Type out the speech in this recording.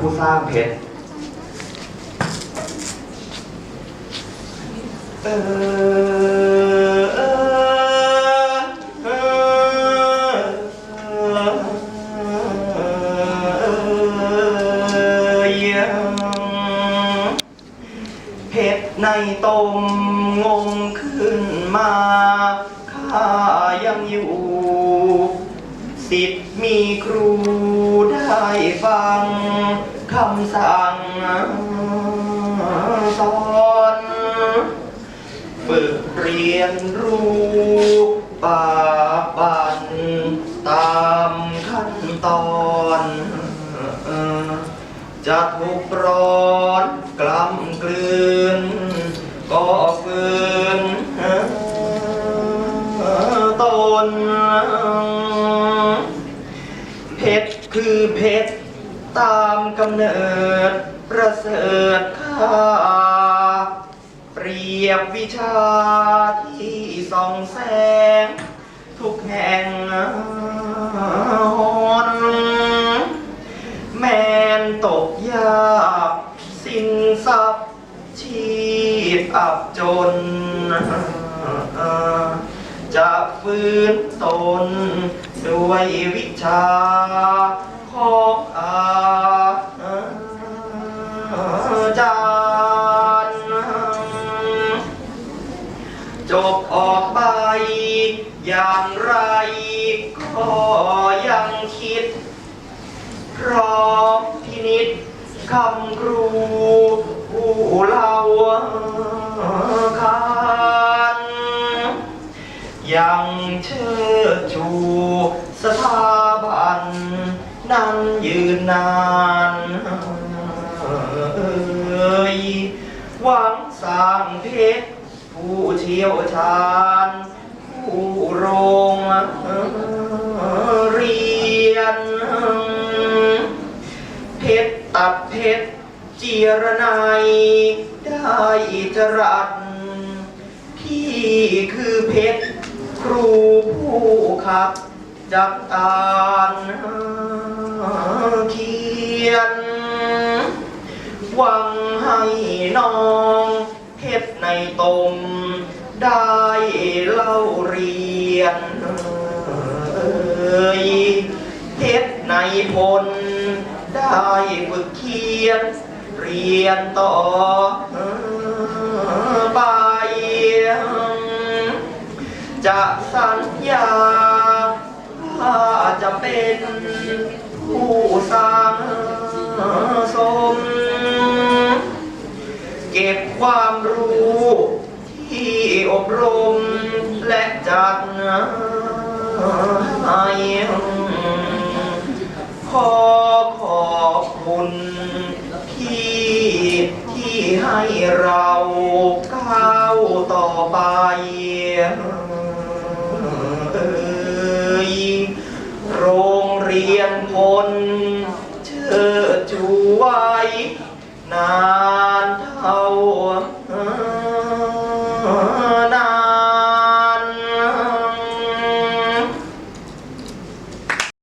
ผู้สร้างเพชรเออเออเออยังเพชรในตมงงขึ้นมาข้ายังอยู่สิทธิ์มีครูได้ฟังำสั่งสอนฝึกเรียนรู้ปาบันตามขั้นตอนจะทุกร้อนกล้ำกลืน ก็ฝืนตนเพชรคือเพชร ตามกำเนิดประเสริฐค่าเปรียบวิชาที่ส่องแสง ทุกแห่งหนแมนตกยากสิ้นทรัพย์ชีพอับจน จะฟื้นตนด้วยวิชา ของอาจารย์จบออกไป อย่างไรก็ยังคิดพร้อมพินิษคำครูผู้เล่าขานยังเชิดชูสถาบัน นั้นยืนนานเอ่ยหวังสร้างเพชรผู้เชี่ยวชาญ ผู้โรงเรียน เพชรตัดเพชรเจียรนายได้จรัสพี่คือเพชรครูผู้ขับ จักอ่านเขียน หวังให้น้องเพชรในตมได้เล่าเรียนเอ่ยเพชรในพลได้ฝึกเขียน เรียนต่อไปจะสัญญา ว่าจะเป็นผู้สร้างสม เก็บความรู้ที่อบรมและจัดให้ขอขอบคุณที่ที่ให้เราก้าวต่อไปเอ่ยโรง เรียนพลเชิดชูไว้ นานเท่า